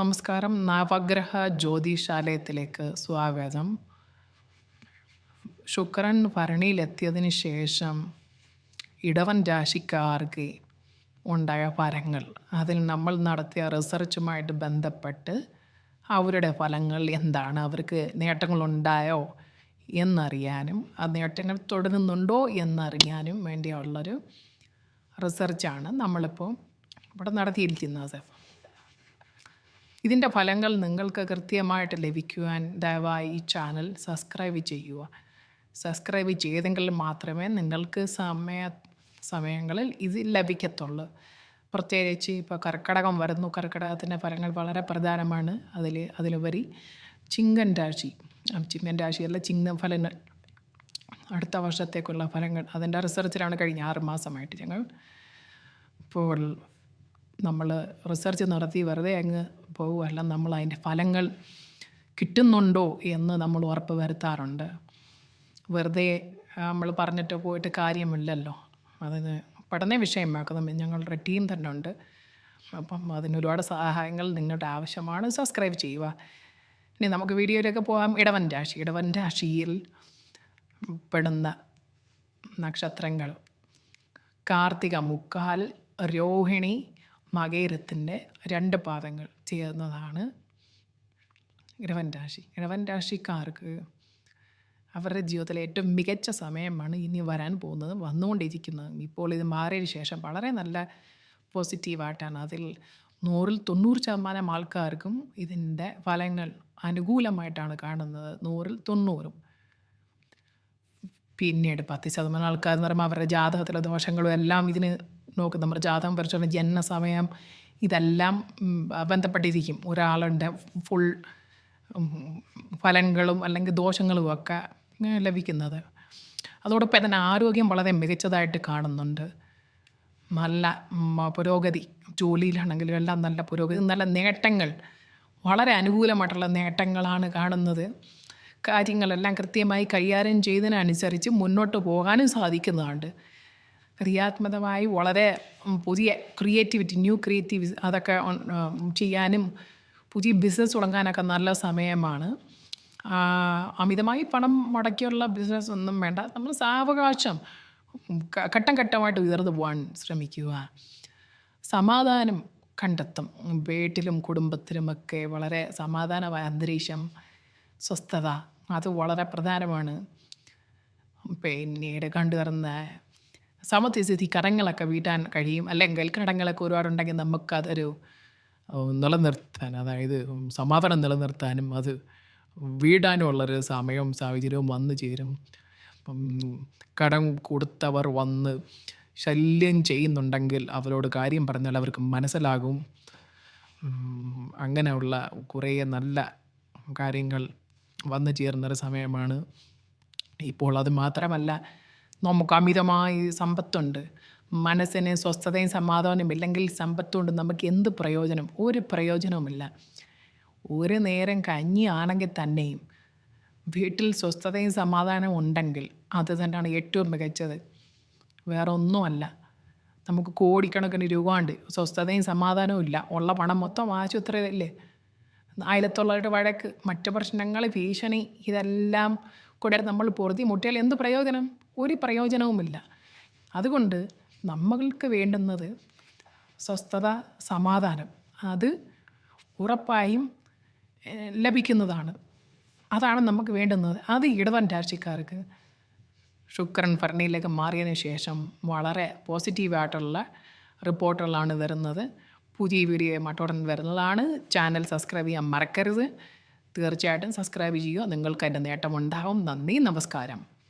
നമസ്കാരം. നവഗ്രഹ ജ്യോതിശാലയത്തിലേക്ക് സ്വാഗതം. ശുക്രൻ ഭരണിയിലെത്തിയതിന് ശേഷം ഇടവൻ രാശിക്കാർക്ക് ഉണ്ടായ ഫലങ്ങൾ അതിൽ നമ്മൾ നടത്തിയ റിസർച്ചുമായിട്ട് ബന്ധപ്പെട്ട് അവരുടെ ഫലങ്ങൾ എന്താണ് അവർക്ക് നേട്ടങ്ങളുണ്ടായോ എന്നറിയാനും ആ നേട്ടങ്ങൾ തുടരുന്നുണ്ടോ എന്നറിയാനും വേണ്ടിയുള്ളൊരു റിസർച്ചാണ് നമ്മളിപ്പോൾ ഇവിടെ നടത്തിയിരിക്കുന്നത്. ഇതിന്റെ ഫലങ്ങൾ നിങ്ങൾക്ക് കൃത്യമായിട്ട് ലഭിക്കുവാൻ ദയവായി ഈ ചാനൽ സബ്സ്ക്രൈബ് ചെയ്യുക. സബ്സ്ക്രൈബ് ചെയ്തെങ്കിൽ മാത്രമേ നിങ്ങൾക്ക് സമയ സമയങ്ങളിൽ ഇത് ലഭിക്കത്തുള്ളൂ. പ്രത്യേകിച്ച് ഇപ്പോൾ കർക്കടകം വരുന്നു. കർക്കടകത്തിന്റെ ഫലങ്ങൾ വളരെ പ്രധാനമാണ്. അതിൽ അതിലുപരി ചിങ്കൻ രാശി. ചിങ്കൻ രാശിയല്ല ചിങ്ങ ഫലങ്ങൾ അടുത്ത വർഷത്തേക്കുള്ള ഫലങ്ങൾ അതിന്റെ റിസർച്ചിലാണ് കഴിഞ്ഞ ആറ് മാസമായിട്ട് ഞങ്ങൾ ഇപ്പോൾ നമ്മൾ റിസർച്ച് നടത്തി വെറുതെ അങ്ങ് പോവുകയല്ല നമ്മൾ അതിന്റെ ഫലങ്ങൾ കിട്ടുന്നുണ്ടോ എന്ന് നമ്മൾ ഉറപ്പ് വരുത്താറുണ്ട്. വെറുതെ നമ്മൾ പറഞ്ഞിട്ട് പോയിട്ട് കാര്യമില്ലല്ലോ. അതിന് പഠന വിഷയമാക്കുന്ന ഞങ്ങളുടെ ടീം തന്നെ ഉണ്ട്. അപ്പം അതിന് ഒരുപാട് സഹായങ്ങൾ നിങ്ങളുടെ ആവശ്യമാണ്. സബ്സ്ക്രൈബ് ചെയ്യുക. ഇനി നമുക്ക് വീഡിയോയിലൊക്കെ പോകാം. ഇടവൻ രാശി. ഇടവൻ രാശിയിൽ പെടുന്ന നക്ഷത്രങ്ങൾ. കാർത്തിക മുക്കാൽ രോഹിണി മകേരത്തിന്റെ രണ്ട് പാദങ്ങൾ ചേർന്നതാണ് ഇടവൻ രാശി. ഇടവൻ രാശിക്കാർക്ക് അവരുടെ ജീവിതത്തിലെ ഏറ്റവും മികച്ച സമയമാണ് ഇനി വരാൻ പോകുന്നത്. വന്നുകൊണ്ടിരിക്കുന്നത് ഇപ്പോൾ ഇത് മാറിയതിന് ശേഷം വളരെ നല്ല പോസിറ്റീവായിട്ടാണ്. അതിൽ നൂറിൽ തൊണ്ണൂറ് ശതമാനം ആൾക്കാർക്കും ഇതിന്റെ ഫലങ്ങൾ അനുകൂലമായിട്ടാണ് കാണുന്നത്. നൂറിൽ തൊണ്ണൂറും. പിന്നീട് പത്ത് ശതമാനം ആൾക്കാർ എന്ന് പറയുമ്പോൾ അവരുടെ ജാതകത്തിലെ ദോഷങ്ങളും എല്ലാം ഇതിന് നോക്കും നമ്മുടെ ജാതകം പരിശോധന ജനനസമയം ഇതെല്ലാം ബന്ധപ്പെട്ടിരിക്കും. ഒരാളുടെ ഫുൾ ഫലങ്ങളും അല്ലെങ്കിൽ ദോഷങ്ങളും ഒക്കെ ലഭിക്കുന്നത്. അതോടൊപ്പം തന്നെ ആരോഗ്യം വളരെ മികച്ചതായിട്ട് കാണുന്നുണ്ട്. നല്ല പുരോഗതി ജോലിയിലാണെങ്കിലും എല്ലാം നല്ല പുരോഗതി നല്ല നേട്ടങ്ങൾ വളരെ അനുകൂലമായിട്ടുള്ള നേട്ടങ്ങളാണ് കാണുന്നത്. കാര്യങ്ങളെല്ലാം കൃത്യമായി കൈകാര്യം ചെയ്തതിനനുസരിച്ച് മുന്നോട്ട് പോകാനും സാധിക്കുന്നതുണ്ട് ക്രിയാത്മകമായി വളരെ പുതിയ ക്രിയേറ്റിവിറ്റി ന്യൂ ക്രിയേറ്റീവ് അതൊക്കെ ചെയ്യാനും പുതിയ ബിസിനസ് തുടങ്ങാനൊക്കെ നല്ല സമയമാണ്. അമിതമായി പണം മുടക്കിയുള്ള ബിസിനസ് ഒന്നും വേണ്ട. നമ്മൾ സാവകാശം ഘട്ടം ഘട്ടമായിട്ട് ഉയർന്നു പോകാൻ ശ്രമിക്കുക. സമാധാനം കണ്ടെത്തും. വീട്ടിലും കുടുംബത്തിലുമൊക്കെ വളരെ സമാധാനമായ അന്തരീക്ഷം സ്വസ്ഥത അത് വളരെ പ്രധാനമാണ്. പിന്നീട് കണ്ടുവരുന്ന സമത്യസ്ഥിതി കടങ്ങളൊക്കെ വീട്ടാൻ കഴിയും. അല്ലെങ്കിൽ കടങ്ങളൊക്കെ ഒരുപാടുണ്ടെങ്കിൽ നമുക്കതൊരു നിലനിർത്താൻ അതായത് സമാധാനം നിലനിർത്താനും അത് വീടാനുമുള്ളൊരു സമയവും സാഹചര്യവും വന്നു ചേരും. കടം കൊടുത്തവർ വന്ന് ശല്യം ചെയ്യുന്നുണ്ടെങ്കിൽ അവരോട് കാര്യം പറഞ്ഞാൽ അവർക്ക് മനസ്സിലാകും. അങ്ങനെയുള്ള കുറേ നല്ല കാര്യങ്ങൾ വന്നു ചേർന്നൊരു സമയമാണ്. ഇപ്പോൾ അത് മാത്രമല്ല നമുക്ക് അമിതമായി സമ്പത്തുണ്ട്. മനസ്സിന് സ്വസ്ഥതയും സമാധാനവും ഇല്ലെങ്കിൽ സമ്പത്തുകൊണ്ട് നമുക്ക് എന്ത് പ്രയോജനം? ഒരു പ്രയോജനവുമില്ല. ഒരു നേരം കഞ്ഞി ആണെങ്കിൽ തന്നെയും വീട്ടിൽ സ്വസ്ഥതയും സമാധാനവും ഉണ്ടെങ്കിൽ അത് തന്നെയാണ് ഏറ്റവും മികച്ചത്. വേറെ ഒന്നുമല്ല നമുക്ക് കോടിക്കണക്കിന് രൂപ ഉണ്ട് സ്വസ്ഥതയും സമാധാനവും ഇല്ല. ഉള്ള പണം മൊത്തം ആശുപത്രിയിലല്ലേ? അയലത്തുള്ളവരുടെ വഴക്ക്. മറ്റു പ്രശ്നങ്ങൾ ഭീഷണി ഇതെല്ലാം കൂടെ നമ്മൾ പൊറുതി മുട്ടിയാൽ എന്ത് പ്രയോജനം? ഒരു പ്രയോജനവുമില്ല. അതുകൊണ്ട് നമ്മൾക്ക് വേണ്ടുന്നത് സ്വസ്ഥത സമാധാനം. അത് ഉറപ്പായും ലഭിക്കുന്നതാണ്. അതാണ് നമുക്ക് വേണ്ടുന്നത്. അത് ഇടവൻ രാശിക്കാർക്ക് ശുക്രൻ ഭരണിയിലേക്ക് മാറിയതിന് ശേഷം വളരെ പോസിറ്റീവായിട്ടുള്ള റിപ്പോർട്ടുകളാണ് വരുന്നത്. പുതിയ വീഡിയോ മട്ടോടൻ വരുന്നതാണ്. ചാനൽ സബ്സ്ക്രൈബ് ചെയ്യാൻ മറക്കരുത്. തീർച്ചയായിട്ടും സബ്സ്ക്രൈബ് ചെയ്യുക. നിങ്ങൾക്ക് അതിന്റെ നേട്ടമുണ്ടാകും നന്ദി. നമസ്കാരം.